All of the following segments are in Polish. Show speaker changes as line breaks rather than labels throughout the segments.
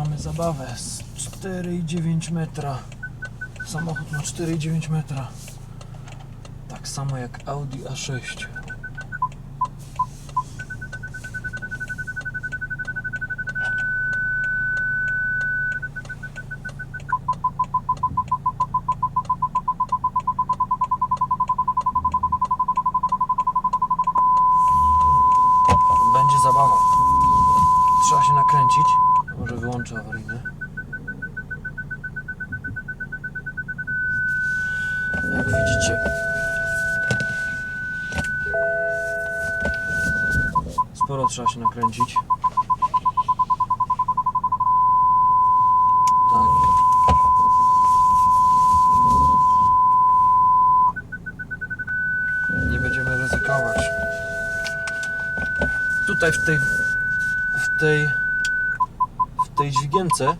zaczynamy zabawę z 4,9 metra. Samochód ma 4,9 metra. Tak samo jak Audi A6. Trzeba się nakręcić. Tak. Nie będziemy ryzykować. Tutaj w tej w tej w tej dźwigience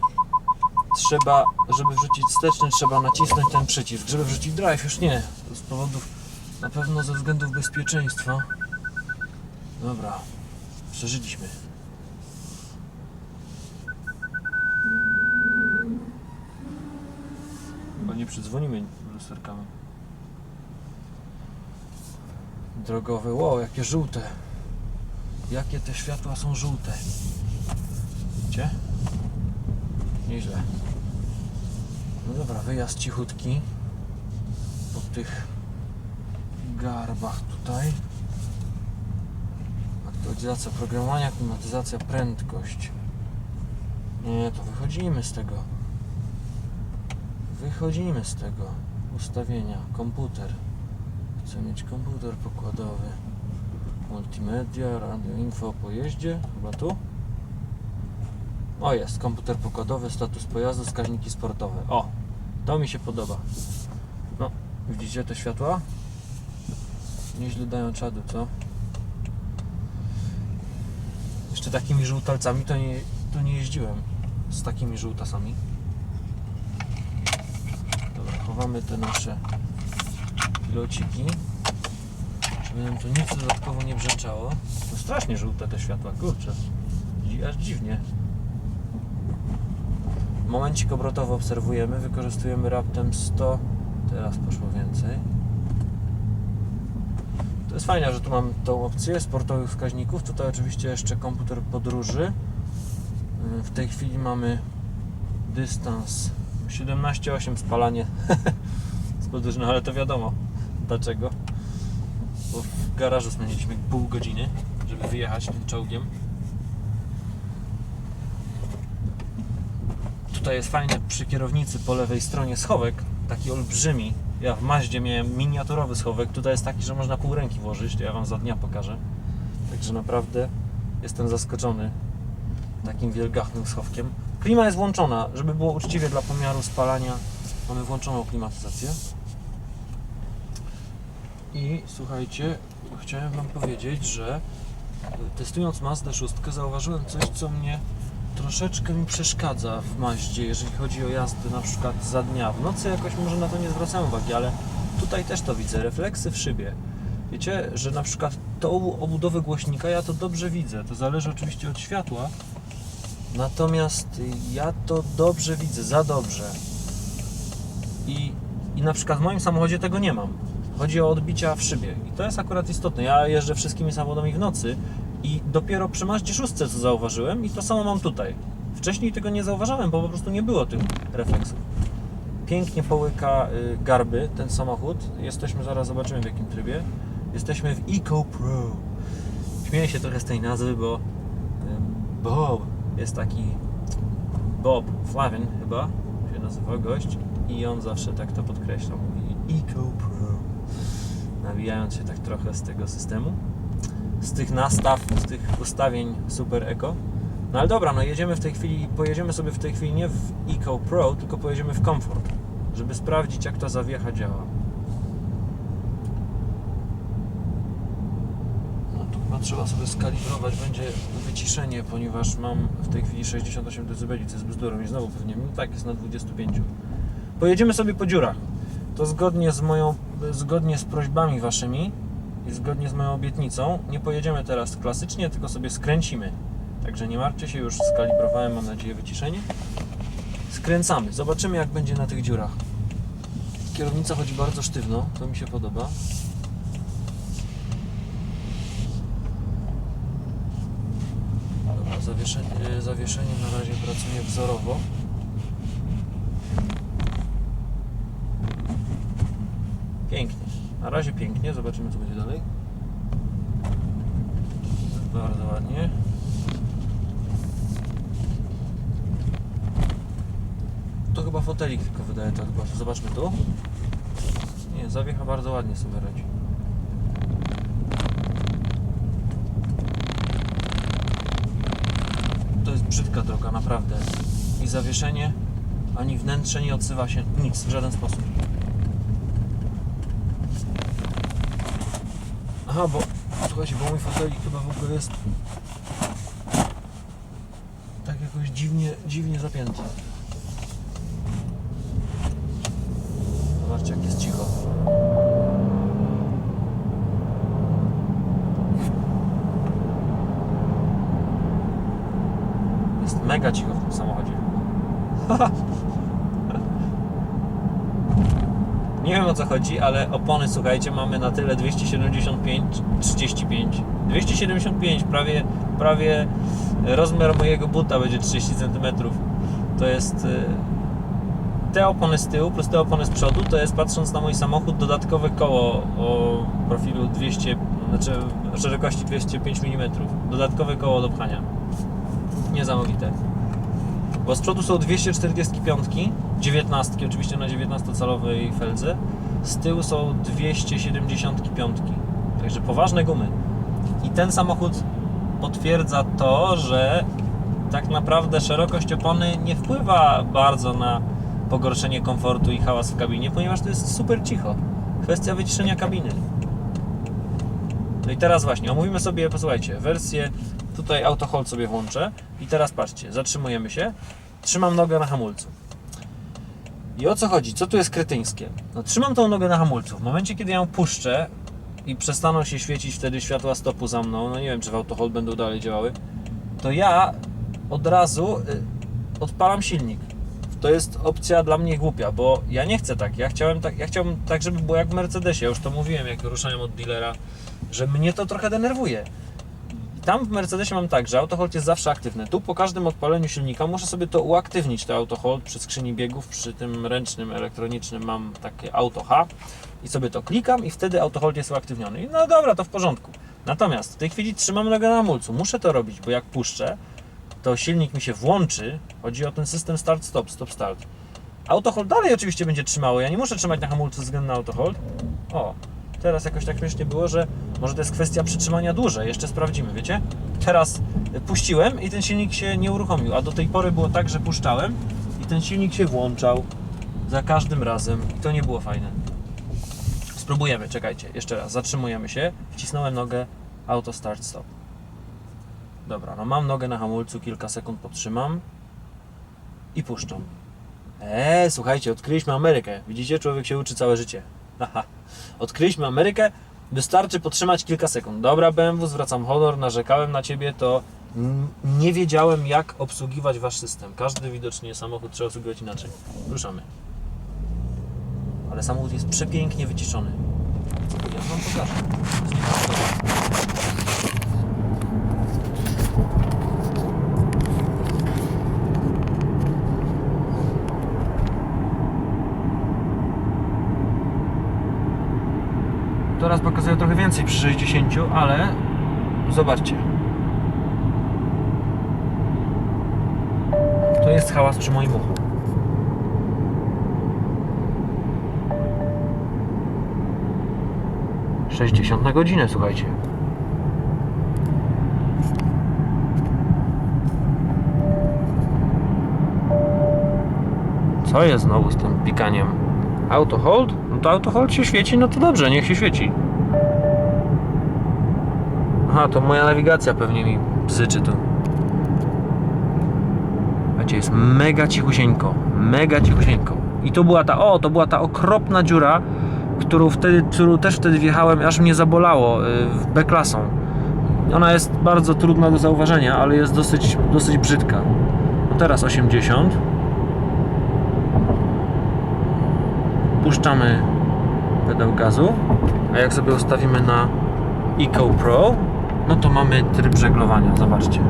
trzeba, żeby wrzucić wsteczny, trzeba nacisnąć ten przycisk. Żeby wrzucić drive, już nie. Z powodów, na pewno ze względów bezpieczeństwa. Dobra, przeżyliśmy. Chyba nie przydzwonimy lusterkami. Drogowe, wow, jakie żółte. Jakie te światła są żółte. Widzicie? Nieźle. No dobra, wyjazd cichutki. Po tych garbach tutaj. Aktualizacja programowania, klimatyzacja, prędkość. Nie, to wychodzimy z tego. Wychodzimy z tego. Ustawienia, komputer. Chcę mieć komputer pokładowy. Multimedia, radio info o pojeździe, chyba tu. O jest, komputer pokładowy, status pojazdu, wskaźniki sportowe. O, to mi się podoba. No, widzicie te światła? Nieźle dają czadu, co? Jeszcze takimi żółtalcami to nie, to nie jeździłem. Z takimi żółtasami. Dobra, chowamy te nasze pilociki. Żeby nam to nic dodatkowo nie brzęczało. No strasznie żółte te światła, kurczę. Aż dziwnie. Momencik obrotowy obserwujemy, wykorzystujemy raptem 100. Teraz poszło więcej. Jest fajne, że tu mam tą opcję sportowych wskaźników. Tutaj oczywiście jeszcze komputer podróży. Yy, W tej chwili mamy dystans 17,8 spalanie z podróży, no ale to wiadomo dlaczego. Bo w garażu spędziliśmy pół godziny, żeby wyjechać tym czołgiem. Tutaj jest fajny przy kierownicy po lewej stronie schowek, taki olbrzymi. Ja w Maździe miałem miniaturowy schowek, tutaj jest taki, że można pół ręki włożyć, to ja Wam za dnia pokażę. Także naprawdę jestem zaskoczony takim wielgachnym schowkiem. Klima jest włączona, żeby było uczciwie dla pomiaru spalania. Mamy włączoną klimatyzację. I słuchajcie, chciałem Wam powiedzieć, że testując Mazda 6 zauważyłem coś, co mnie troszeczkę mi przeszkadza w Maździe, jeżeli chodzi o jazdę na przykład za dnia. W nocy jakoś może na to nie zwracam uwagi, ale tutaj też to widzę. Refleksy w szybie. Wiecie, że na przykład tą obudowę głośnika ja to dobrze widzę. To zależy oczywiście od światła. Natomiast ja to dobrze widzę, za dobrze. I, I na przykład w moim samochodzie tego nie mam. Chodzi o odbicia w szybie. I to jest akurat istotne. Ja jeżdżę wszystkimi samochodami w nocy i dopiero przy Mazdzie 6 co zauważyłem i to samo mam tutaj. Wcześniej tego nie zauważałem, bo po prostu nie było tych refleksów. Pięknie połyka y, garby ten samochód. Jesteśmy, zaraz zobaczymy w jakim trybie. Jesteśmy w Eco Pro. Śmieję się trochę z tej nazwy, bo Bob jest taki Bob Flavin chyba się nazywa gość i on zawsze tak to podkreśla, mówi Eco Pro nawijając się tak trochę z tego systemu z tych nastaw, z tych ustawień Super Eco no ale dobra, no jedziemy w tej chwili pojedziemy sobie w tej chwili nie w Eco Pro tylko pojedziemy w Comfort żeby sprawdzić jak ta zawiecha działa no tu chyba trzeba sobie skalibrować będzie wyciszenie, ponieważ mam w tej chwili 68 dB, co jest bzdurą i znowu pewnie no tak jest na 25. Pojedziemy sobie po dziurach. To zgodnie z moją, zgodnie z prośbami waszymi zgodnie z moją obietnicą, nie pojedziemy teraz klasycznie, tylko sobie skręcimy. Także nie martwcie się, już skalibrowałem, mam nadzieję, wyciszenie. Skręcamy, zobaczymy jak będzie na tych dziurach. Kierownica chodzi bardzo sztywno, to mi się podoba. Dobra, zawieszenie, zawieszenie na razie pracuje wzorowo. Pięknie. Na razie pięknie, zobaczymy co będzie dalej. Bardzo ładnie. To chyba fotelik tylko wydaje chyba. Zobaczmy tu. Nie, zawiecha bardzo ładnie sobie radzi. To jest brzydka droga, naprawdę. I zawieszenie, ani wnętrze nie odzywa się nic, w żaden sposób. Aha, bo słuchajcie, bo mój fotelik chyba w ogóle jest tak jakoś dziwnie, dziwnie zapięty. Zobaczcie jak jest cicho. Jest mega cicho w tym samochodzie. Nie wiem o co chodzi, ale opony, słuchajcie, mamy na tyle 275, 35. 275, prawie, prawie rozmiar mojego buta będzie 30 cm. To jest y, te opony z tyłu plus te opony z przodu, to jest patrząc na mój samochód dodatkowe koło o profilu 200, znaczy szerokości 205 mm. Dodatkowe koło do pchania. Niesamowite. Bo z przodu są 245, 19 oczywiście na 19-calowej feldze. Z tyłu są 275. Także poważne gumy. I ten samochód potwierdza to, że tak naprawdę szerokość opony nie wpływa bardzo na pogorszenie komfortu i hałas w kabinie, ponieważ to jest super cicho. Kwestia wyciszenia kabiny. No i teraz właśnie, omówimy sobie, posłuchajcie, wersję, tutaj auto hold sobie włączę i teraz patrzcie, zatrzymujemy się, trzymam nogę na hamulcu. I o co chodzi? Co tu jest kretyńskie? No trzymam tą nogę na hamulcu. W momencie, kiedy ją puszczę i przestaną się świecić wtedy światła stopu za mną, no nie wiem, czy w autohold będą dalej działały, to ja od razu y, odpalam silnik. To jest opcja dla mnie głupia, bo ja nie chcę tak. Ja chciałem tak, ja chciałbym tak, żeby było jak w Mercedesie. Ja już to mówiłem, jak ruszałem od dealera, że mnie to trochę denerwuje. Tam w Mercedesie mam tak, że autohold jest zawsze aktywny. Tu po każdym odpaleniu silnika muszę sobie to uaktywnić, to autohold przy skrzyni biegów, przy tym ręcznym, elektronicznym mam takie auto H i sobie to klikam i wtedy autohold jest uaktywniony. I no dobra, to w porządku. Natomiast w tej chwili trzymam nogę na hamulcu. Muszę to robić, bo jak puszczę, to silnik mi się włączy. Chodzi o ten system start-stop, stop-start. Autohold dalej oczywiście będzie trzymało. Ja nie muszę trzymać na hamulcu na autohold. O, teraz jakoś tak śmiesznie było, że może to jest kwestia przytrzymania dłużej. Jeszcze sprawdzimy, wiecie? Teraz puściłem i ten silnik się nie uruchomił, a do tej pory było tak, że puszczałem i ten silnik się włączał za każdym razem i to nie było fajne. Spróbujemy, czekajcie, jeszcze raz. Zatrzymujemy się, wcisnąłem nogę, auto start stop. Dobra, no mam nogę na hamulcu, kilka sekund podtrzymam i puszczam. Eee, słuchajcie, odkryliśmy Amerykę. Widzicie, człowiek się uczy całe życie. Haha. Odkryliśmy Amerykę, wystarczy podtrzymać kilka sekund. Dobra, BMW, zwracam honor, narzekałem na ciebie, to nie wiedziałem, jak obsługiwać wasz system. Każdy widocznie samochód trzeba obsługiwać inaczej. Ruszamy. Ale samochód jest przepięknie wyciszony. Ja wam pokażę. Teraz pokazuję trochę więcej przy 60, ale zobaczcie. To jest hałas przy moim uchu. Sześćdziesiąt na godzinę, słuchajcie. Co jest znowu z tym pikaniem? Auto hold? No to auto hold się świeci, no to dobrze, niech się świeci. Aha, to moja nawigacja pewnie mi bzyczy tu. Słuchajcie, jest mega cichusieńko, mega cichusieńko. I to była ta, o, to była ta okropna dziura, którą wtedy, którą też wtedy wjechałem, aż mnie zabolało y, w B-klasą. Ona jest bardzo trudna do zauważenia, ale jest dosyć, dosyć brzydka. No teraz 80. Puszczamy pedał gazu, a jak sobie ustawimy na Eco Pro, no to mamy tryb żeglowania, zobaczcie.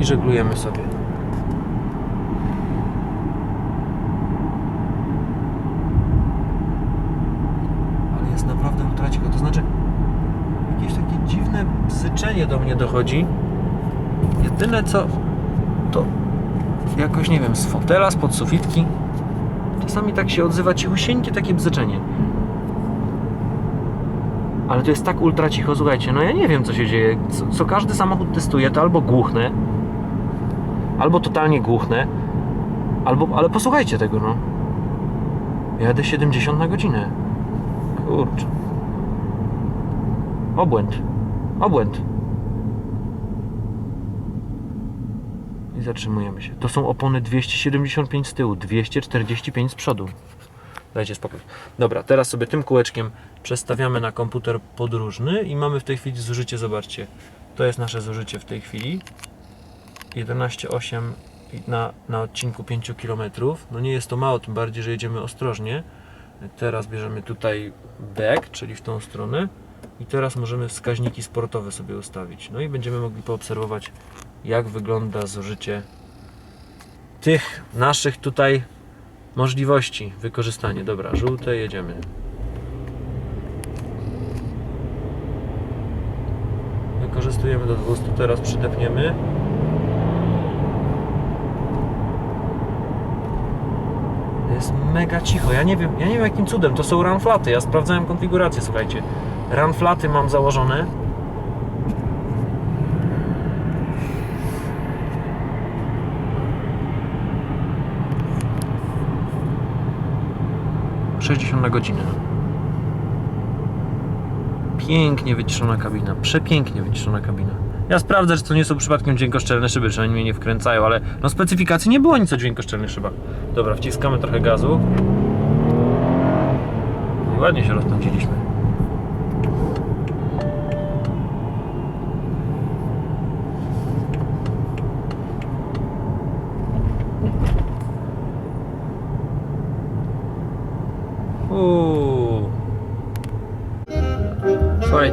I żeglujemy sobie. Ale jest naprawdę ultra cicho, to znaczy jakieś takie dziwne bzyczenie do mnie dochodzi. Jedyne co to jakoś nie wiem, z fotela, spod sufitki. Czasami tak się odzywa cichusieńkie takie bzyczenie. Ale to jest tak ultra cicho, słuchajcie, no ja nie wiem co się dzieje. Co, co każdy samochód testuje, to albo głuchne, albo totalnie głuchne, albo, ale posłuchajcie tego, no. Jadę 70 na godzinę. Kurczę. Obłęd. Obłęd. Zatrzymujemy się. To są opony 275 z tyłu, 245 z przodu. Dajcie spokój. Dobra, teraz sobie tym kółeczkiem przestawiamy na komputer podróżny i mamy w tej chwili zużycie, zobaczcie. To jest nasze zużycie w tej chwili. 11,8 na, na odcinku 5 km. No nie jest to mało, tym bardziej, że jedziemy ostrożnie. Teraz bierzemy tutaj back, czyli w tą stronę. I teraz możemy wskaźniki sportowe sobie ustawić. No i będziemy mogli poobserwować, jak wygląda zużycie tych naszych tutaj możliwości wykorzystanie. Dobra, żółte, jedziemy. Wykorzystujemy do 200, teraz przydepniemy. Jest mega cicho. Ja nie wiem, ja nie wiem jakim cudem. To są runflaty. Ja sprawdzałem konfigurację, słuchajcie. Runflaty mam założone. Sześćdziesiąt na godzinę. Pięknie wyciszona kabina. Przepięknie wyciszona kabina. Ja sprawdzę, czy to nie są przypadkiem dźwiękoszczelne szyby, czy oni mnie nie wkręcają, ale no specyfikacji nie było nic o dźwiękoszczelnych szybach. Dobra, wciskamy trochę gazu. I ładnie się rozpędziliśmy.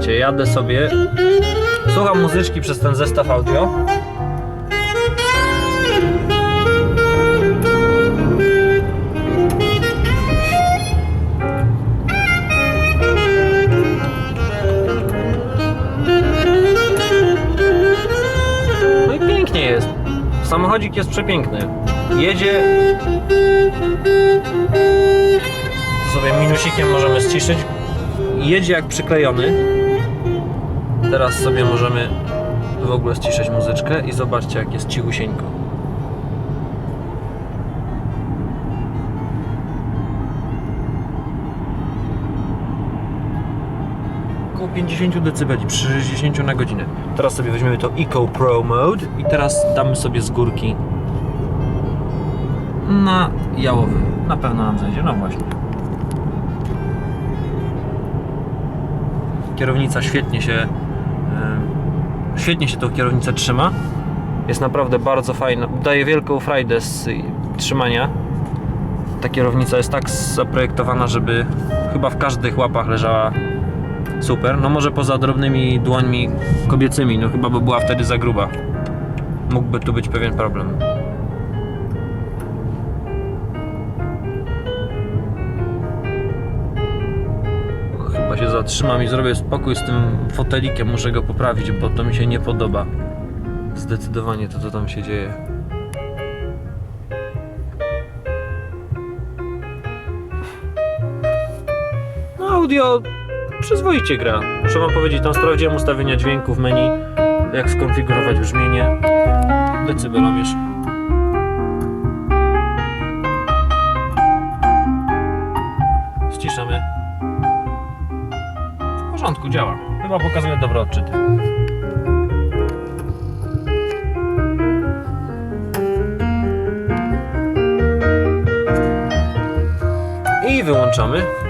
Słuchajcie, jadę sobie. Słucham muzyczki przez ten zestaw audio. No i pięknie jest. Samochodzik jest przepiękny. Jedzie. Sobie minusikiem możemy ściszyć. Jedzie jak przyklejony. Teraz sobie możemy w ogóle ściszyć muzyczkę i zobaczcie jak jest cichusieńko. Około 50 dB przy 60 na godzinę. Teraz sobie weźmiemy to Eco Pro Mode i teraz damy sobie z górki na jałowy. Na pewno nam zejdzie, no właśnie. Kierownica świetnie się świetnie się tą kierownicę trzyma. Jest naprawdę bardzo fajna. Daje wielką frajdę z trzymania. Ta kierownica jest tak zaprojektowana, żeby chyba w każdych łapach leżała super. No może poza drobnymi dłońmi kobiecymi, no chyba by była wtedy za gruba. Mógłby tu być pewien problem. Chyba się zatrzymam i zrobię spokój z tym fotelikiem. Muszę go poprawić, bo to mi się nie podoba. Zdecydowanie to, co tam się dzieje. No, audio przyzwoicie gra. Muszę wam powiedzieć, tam sprawdziłem ustawienia dźwięku w menu, jak skonfigurować brzmienie. Decybelomierz. W porządku, działa. Chyba pokazuje dobre odczyty. I wyłączamy.